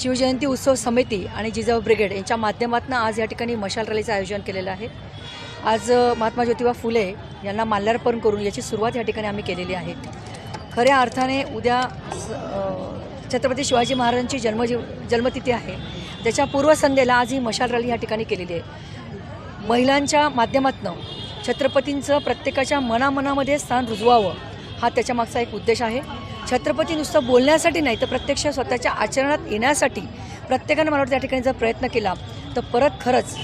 शिवजयंती उत्सव समिती आणि जिजाऊ ब्रिगेड यांच्या माध्यमातून आज या ठिकाणी मशाल रॅलीचं आयोजन केलेलं आहे. आज महात्मा ज्योतिबा फुले यांना माल्यार्पण करून याची सुरुवात या ठिकाणी आम्ही केलेली आहे. खऱ्या अर्थाने उद्या स- छत्रपती शिवाजी महाराजांची जन्मजी जन्मतिथी आहे. त्याच्या पूर्वसंध्येला आज ही मशाल रॅली या ठिकाणी केलेली आहे. महिलांच्या माध्यमातून छत्रपतींचं प्रत्येकाच्या मनामनामध्ये स्थान रुजवावं हा त्याच्यामागचा एक उद्देश आहे. छत्रपती नुसतं बोलण्यासाठी नाही तर प्रत्यक्ष स्वतःच्या आचरणात येण्यासाठी प्रत्येकानं मला वाटतं त्या ठिकाणी जर प्रयत्न केला तर परत खरंच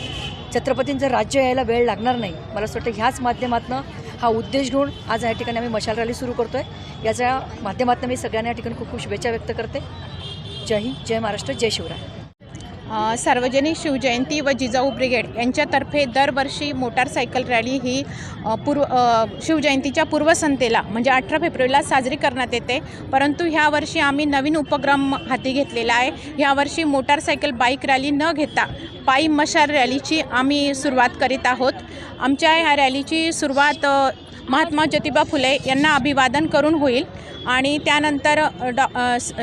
छत्रपतींचं राज्य यायला वेळ लागणार नाही. मला असं वाटतं ह्याच माध्यमातून हा उद्देश घेऊन आज या ठिकाणी आम्ही मशाल रॅली सुरू करतो आहे याच्या माध्यमातून मी सगळ्यांना या ठिकाणी खूप खूप शुभेच्छा व्यक्त करते. जय हिंद जय महाराष्ट्र जय शिवराय. सार्वजनिक शिवजयंती व जिजाऊ ब्रिगेड यांच्यातर्फे दरवर्षी मोटारसायकल रॅली ही पूर्व शिवजयंतीच्या पूर्वसंध्येला म्हणजे अठरा फेब्रुवारीला साजरी करण्यात येते. परंतु ह्या वर्षी आम्ही नवीन उपक्रम हाती घेतलेला आहे. ह्यावर्षी मोटारसायकल बाईक रॅली न घेता पायी मशाल रॅलीची आम्ही सुरुवात करीत आहोत. आमच्या ह्या रॅलीची सुरुवात महात्मा ज्योतिबा फुले यांना अभिवादन करून होईल. आणि त्यानंतर डॉ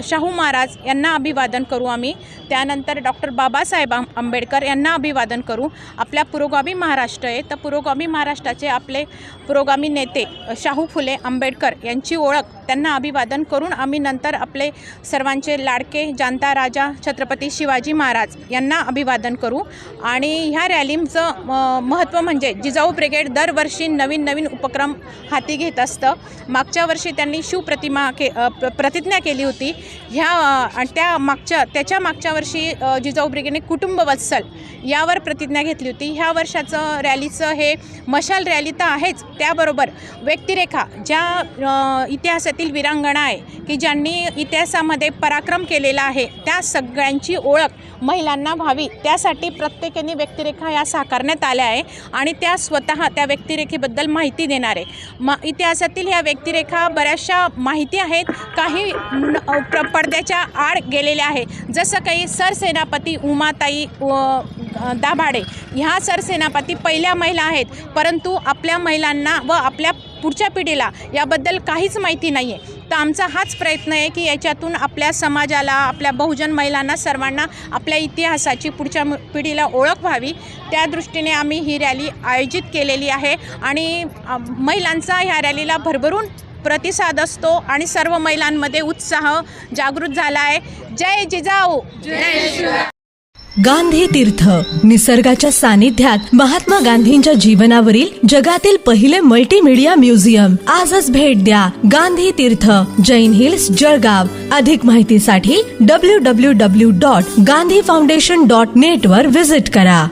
शाहू महाराज यांना अभिवादन करू आम्ही. त्यानंतर डॉक्टर बाबासाहेब आंबेडकर यांना अभिवादन करू. आपल्या पुरोगामी महाराष्ट्र आहे. तर पुरोगामी महाराष्ट्राचे आपले पुरोगामी नेते शाहू फुले आंबेडकर यांची ओळख त्यांना अभिवादन करून आम्ही नंतर आपले सर्वांचे लाडके जाणता राजा छत्रपती शिवाजी महाराज यांना अभिवादन करू. आणि ह्या रॅलीचं महत्त्व म्हणजे जिजाऊ ब्रिगेड दरवर्षी नवीन नवीन उपक्रम हाती घेत असतं. मागच्या वर्षी त्यांनी शिवप्रतिमा के प्रतिज्ञा केली होती. ह्या आणि त्या मागच्या त्याच्या मागच्या वर्षी जिजाऊ ब्रिगेडने कुटुंब वत्सल यावर प्रतिज्ञा घेतली होती. ह्या वर्षाचं रॅलीचं हे मशाल रॅली तर आहेच त्याबरोबर व्यक्तिरेखा ज्या इतिहासातील विरांगणा आहे की ज्यांनी इतिहासामध्ये पराक्रम केलेला आहे त्या सगळ्यांची ओळख महिलांना व्हावी. त्यासाठी प्रत्येकाने व्यक्तिरेखा या साकारण्यात आल्या आहे आणि त्या स्वतः त्या व्यक्तिरेखेबद्दल माहिती देणार आहे. म इतिहासातील ह्या व्यक्तिरेखा बऱ्याचशा माहिती आहेत काही प्र पडद्याच्या आड गेलेल्या आहे. जसं काही सरसेनापती उमाताई व दाभाडे ह्या सरसेनापती पहिल्या महिला आहेत. परंतु आपल्या महिलांना व आपल्या पुढच्या पिढीला याबद्दल काहीच माहिती नाही आहे तर आमचा हाच प्रयत्न आहे की याच्यातून आपल्या समाजाला आपल्या बहुजन महिलांना सर्वांना आपल्या इतिहासाची पुढच्या पिढीला ओळख व्हावी. त्या दृष्टीने आम्ही ही रॅली आयोजित केलेली आहे आणि महिलांचा ह्या रॅलीला भरभरून प्रतिसाद असतो आणि सर्व महिलांमध्ये उत्साह जागृत झाला आहे. जय जिजाऊ. गांधी तीर्थ. निसर्गाच्या सानिध्यात महात्मा गांधींच्या जीवनावरील जगातील पहिले मल्टीमीडिया म्युझियम आजच भेट द्या गांधी तीर्थ. जैन हिल्स जळगाव. अधिक माहितीसाठी W W W dot Gandhi foundation dot net वर विजिट करा.